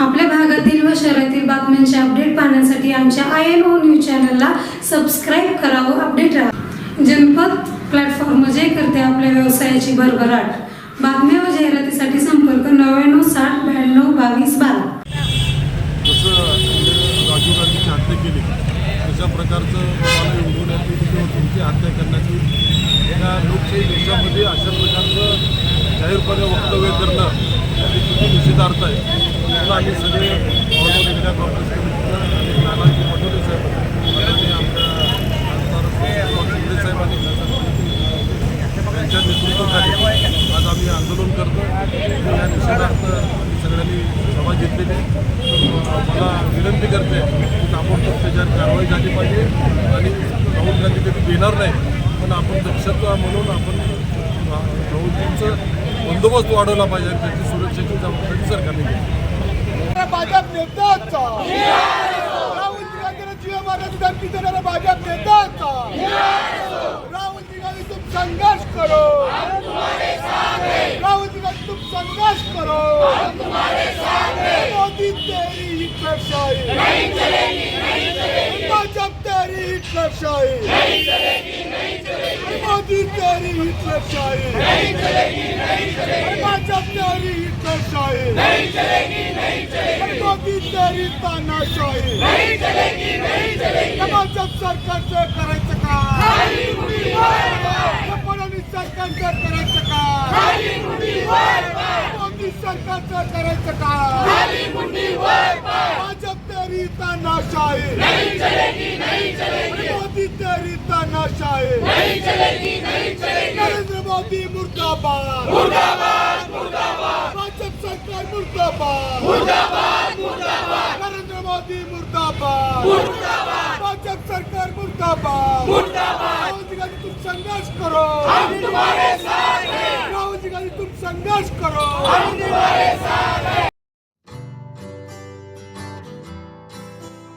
आपल्या भागातील व शहरातील बातम्यांचे अपडेट पाहण्यासाठी आमच्या आय एन ओ न्यूज चॅनलला सबस्क्राईब करा व अपडेट राहा. जनपद प्लॅटफॉर्म जे करते आपल्या व्यवसायाची भरभराट. बातम्या व जाहिरातीसाठी संपर्क नव्याण्णव साठ ब्याण्णव बावीस बारा. जसं राजीव गांधीची हत्या केली तशा प्रकारचं मला किंवा तुमची हत्या करण्याची. या लोकशाही देशामध्ये अशा प्रकारचं जाहीरपणे वक्तव्य करणं हे किती निषेधार्थ आहे. म्हणून आम्ही सगळे ऑल इंडिया काँग्रेस कमिटीनं नानाजी पटोले साहेब आणि आमच्या खासदार शिंदे साहेब आणि त्यांच्या नेतृत्वाखाली आज आम्ही आंदोलन करतो या निषेधार्थ आम्ही सगळ्यांनी सभा घेतलेली आहे. मला विनंती करते की ताबडतोब त्याच्यावर कारवाई झाली पाहिजे. आणि राहुल गांधी कधी घेणार नाही. पण आपण दक्षता म्हणून आपण रा- बंदोबस्त वाढवला पाहिजे आणि त्याची सुरक्षेची जबाबदारी सरकारने घेतली. भाजप नेत्याचा राहुल धमकी देणारा भाजप नेत्याचा राहुल गांधी तुम संघर्ष करो राहुल गांधी तुम संघर्ष करो मोदी तेरी हिटलरशाही भाजप तेरी हिटलरशाही. मोदी तेरी हिटलरशाही. भाजप प्यारी हिटलरशाही. मोदी तेरी तानाशाही भाजप सरकारचं करायचं का? फडणवीस सरकारचं करायचं का? मोदी सरकारचं करायचं का? भाजप तेरी तानाशाही. तानाशाही नरेंद्र मोदी मुर्दाबाद। भाजप सरकार मुर्दाबाद। मुर्दाबाद मुर्दाबाद। नरेंद्र मोदी मुर्दाबाद। भाजप सरकार मुर्दाबाद। मुर्दाबाद। राहुल जी गांधी तुम संघर्ष करो। हम तुम्हारे साथ हैं। राहुल जी गांधी तुम संघर्ष करो। हम तुम्हारे साथ हैं।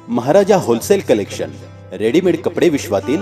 महाराजा होलसेल कलेक्शन रेडीमेड कपडे विश्वातील